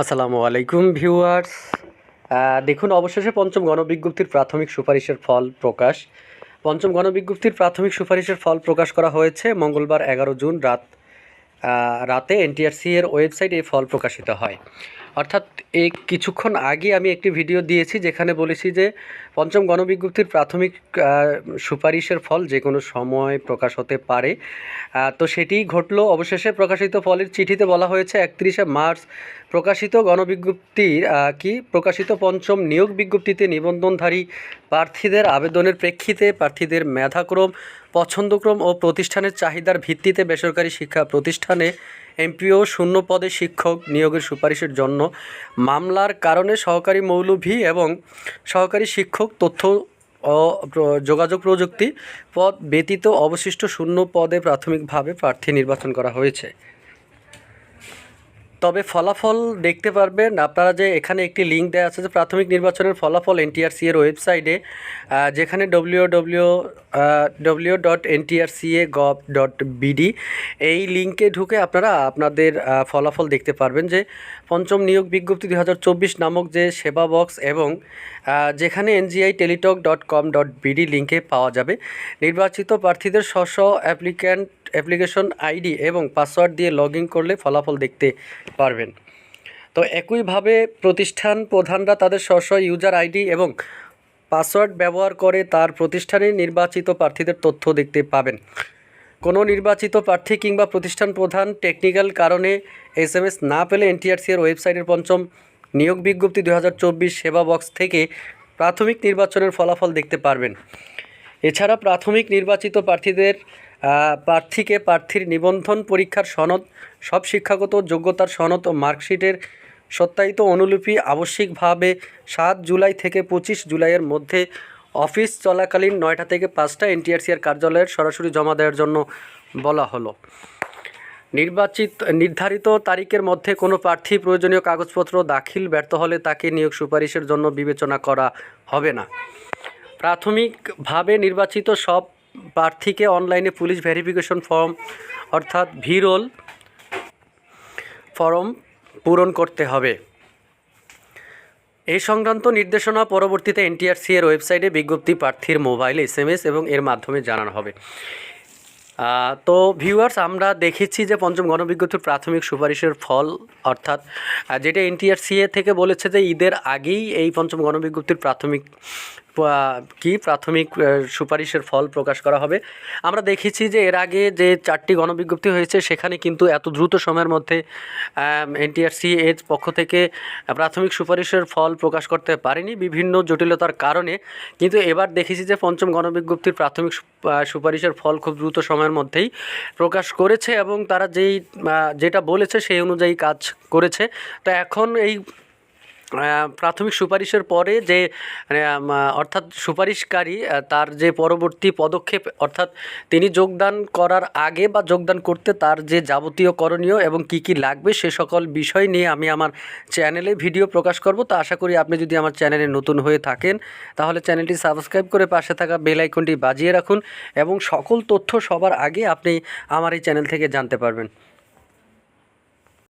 আসসালামু আলাইকুম ভিউয়ার্স। দেখুন, অবশেষে পঞ্চম গণবিজ্ঞপ্তির প্রাথমিক সুপারিশের ফল প্রকাশ। পঞ্চম গণবিজ্ঞপ্তির প্রাথমিক সুপারিশের ফল প্রকাশ করা হয়েছে মঙ্গলবার এগারো জুন রাত রাতে এনটিআরসি এর ওয়েবসাইটে ফল প্রকাশিত হয়। অর্থাৎ এই কিছুক্ষণ আগে আমি একটি ভিডিও দিয়েছি যেখানে বলেছি যে পঞ্চম গণবিজ্ঞপ্তির প্রাথমিক সুপারিশের ফল যে কোনো সময় প্রকাশ হতে পারে। তো সেটিই ঘটলো। অবশেষে প্রকাশিত ফলের চিঠিতে বলা হয়েছে, একত্রিশে মার্চ প্রকাশিত গণবিজ্ঞপ্তির কি? প্রকাশিত পঞ্চম নিয়োগ বিজ্ঞপ্তিতে নিবন্ধনধারী প্রার্থীদের আবেদনের প্রেক্ষিতে প্রার্থীদের মেধাক্রম, পছন্দক্রম ও প্রতিষ্ঠানের চাহিদার ভিত্তিতে বেসরকারি শিক্ষা প্রতিষ্ঠানে এমপিও শূন্য পদে শিক্ষক নিয়োগের সুপারিশের জন্য মামলার কারণে সহকারী মৌলভী এবং সহকারী শিক্ষক তথ্য যোগাযোগ প্রযুক্তি পদ ব্যতীত অবশিষ্ট শূন্য পদে প্রাথমিকভাবে প্রার্থী নির্বাচন করা হয়েছে। তবে ফলাফল দেখতে পারবেন। আপনারা যে এখানে একটি লিঙ্ক দেওয়া আছে যে প্রাথমিক নির্বাচনের ফলাফল এনটিআরসি এর ওয়েবসাইটে যেখানে W W W dot gov dot BD এই লিঙ্কে ঢুকে আপনারা আপনাদের ফলাফল দেখতে পারবেন যে পঞ্চম নিয়োগ বিজ্ঞপ্তি দুই হাজার চব্বিশ নামক যে সেবা বক্স এবং যেখানে NGI teletalk dot com dot BD লিঙ্কে পাওয়া যাবে। নির্বাচিত প্রার্থীদের স্ব অ্যাপ্লিক্যান্ট অ্যাপ্লিকেশন আইডি এবং পাসওয়ার্ড দিয়ে লগ করলে ফলাফল দেখতে পারবেন। তো একইভাবে প্রতিষ্ঠান প্রধানরা তাদের স্ব ইউজার আইডি এবং পাসওয়ার্ড ব্যবহার করে তার প্রতিষ্ঠানে নির্বাচিত প্রার্থীদের তথ্য দেখতে পাবেন। কোনো নির্বাচিত প্রার্থী কিংবা প্রতিষ্ঠান প্রধান টেকনিক্যাল কারণে এস এম এস না পেলে এনটিআরসি এর ওয়েবসাইটের পঞ্চম নিয়োগ বিজ্ঞপ্তি দু হাজার চব্বিশ সেবা বক্স থেকে প্রাথমিক নির্বাচনের ফলাফল দেখতে পারবেন। এছাড়া প্রাথমিক নির্বাচিত প্রার্থীদের প্রার্থীকে প্রার্থীর নিবন্ধন পরীক্ষার সনদ, সব শিক্ষাগত যোগ্যতার সনদ ও মার্কশিটের সত্যায়িত অনুলিপি আবশ্যিকভাবে সাত জুলাই থেকে পঁচিশ জুলাইয়ের মধ্যে অফিস চলাকালীন নয়টা থেকে পাঁচটা এনটিআরসিআর কার্যালয়ের সরাসরি জমা দেওয়ার জন্য বলা হলো। নির্বাচিত, নির্ধারিত তারিখের মধ্যে কোনো প্রার্থী প্রয়োজনীয় কাগজপত্র দাখিল ব্যর্থ হলে তাকে নিয়োগ সুপারিশের জন্য বিবেচনা করা হবে না। প্রাথমিকভাবে নির্বাচিত সব প্রার্থীকে অনলাইনে পুলিশ ভেরিফিকেশন ফর্ম, অর্থাৎ ভিরোল ফর্ম পূরণ করতে হবে। এই সংক্রান্ত নির্দেশনা পরবর্তীতে এনটিআরসি এর ওয়েবসাইটে বিজ্ঞপ্তি প্রার্থীর মোবাইল এস এম এস এবং এর মাধ্যমে জানানো হবে। তো ভিউয়ার্স, আমরা দেখেছি যে পঞ্চম গণবিজ্ঞপ্তির প্রাথমিক সুপারিশের ফল, অর্থাৎ যেটা এনটিআরসিএ থেকে বলেছে যে ঈদের আগেই এই পঞ্চম গণবিজ্ঞপ্তির প্রাথমিক কি প্রাথমিক সুপারিশের ফল প্রকাশ করা হবে। আমরা দেখেছি যে এর আগে যে চারটি গণবিজ্ঞপ্তি হয়েছে, সেখানে কিন্তু এত দ্রুত সময়ের মধ্যে এনটিআরসি এর পক্ষ থেকে প্রাথমিক সুপারিশের ফল প্রকাশ করতে পারেনি বিভিন্ন জটিলতার কারণে। কিন্তু এবার দেখেছি যে পঞ্চম গণবিজ্ঞপ্তির প্রাথমিক সুপারিশের ফল খুব দ্রুত সময়ের মধ্যেই প্রকাশ করেছে এবং তারা যেই যেটা বলেছে সেই অনুযায়ী কাজ করেছে। তো এখন এই প্রাথমিক সুপারিশের পরে যে মানে, অর্থাৎ সুপারিশকারী তার যে পরবর্তী পদক্ষেপ অর্থাৎ তিনি যোগদান করার আগে বা যোগদান করতে তার যে যাবতীয় করণীয় এবং কি কি লাগবে সে সকল বিষয় নিয়ে আমি আমার চ্যানেলে ভিডিও প্রকাশ করব। তো আশা করি আপনি যদি আমার চ্যানেলে নতুন হয়ে থাকেন তাহলে চ্যানেলটি সাবস্ক্রাইব করে পাশে থাকা বেল আইকনটি বাজিয়ে রাখুন এবং সকল তথ্য সবার আগে আপনি আমার এই চ্যানেল থেকে জানতে পারবেন।